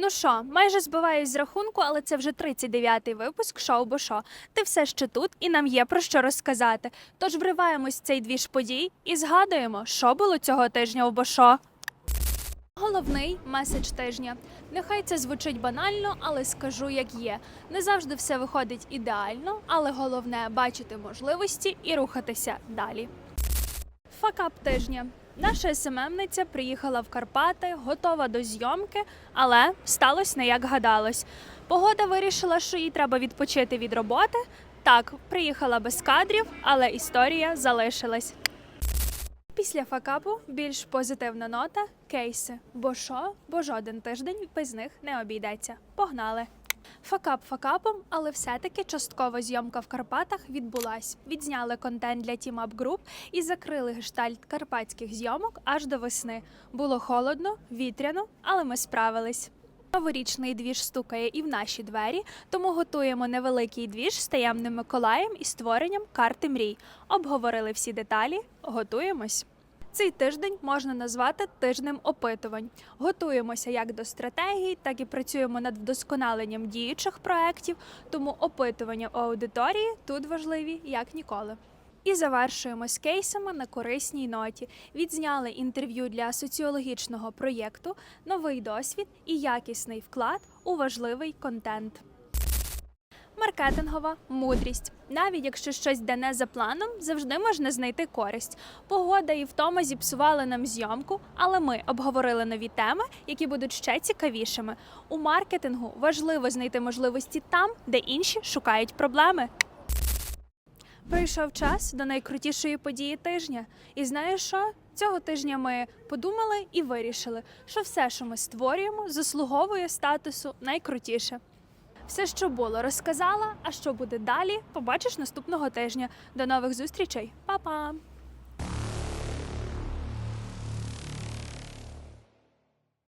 Ну що, майже збиваюсь з рахунку, але це вже 39-й випуск шоу Бо шо. Ти все ще тут, і нам є про що розказати. Тож вриваємось в цей двіж подій і згадуємо, що було цього тижня у Бошо. Головний меседж тижня. Нехай це звучить банально, але скажу як є. Не завжди все виходить ідеально, але головне бачити можливості і рухатися далі. Факап тижня. Наша СММниця приїхала в Карпати, готова до зйомки, але сталося не як гадалось. Погода вирішила, що їй треба відпочити від роботи. Так, приїхала без кадрів, але історія залишилась. Після факапу більш позитивна нота кейси. Бо що? Бо жоден тиждень без них не обійдеться. Погнали! Факап факапом, але все-таки часткова зйомка в Карпатах відбулась. Відзняли контент для Team Up Group і закрили гештальт карпатських зйомок аж до весни. Було холодно, вітряно, але ми справились. Новорічний двіж стукає і в наші двері, тому готуємо невеликий двіж з таємним Миколаєм і створенням карти мрій. Обговорили всі деталі, готуємось. Цей тиждень можна назвати тижнем опитувань. Готуємося як до стратегій, так і працюємо над вдосконаленням діючих проєктів, тому опитування у аудиторії тут важливі як ніколи. І завершуємо з кейсами на корисній ноті. Відзняли інтерв'ю для соціологічного проєкту, новий досвід і якісний вклад у важливий контент. Маркетингова мудрість. Навіть якщо щось йде не за планом, завжди можна знайти користь. Погода і втома зіпсували нам зйомку, але ми обговорили нові теми, які будуть ще цікавішими. У маркетингу важливо знайти можливості там, де інші шукають проблеми. Прийшов час до найкрутішої події тижня. І знаєш що? Цього тижня ми подумали і вирішили, що все, що ми створюємо, заслуговує статусу найкрутіше. Все, що було, розказала. А що буде далі, побачиш наступного тижня. До нових зустрічей, Па-па!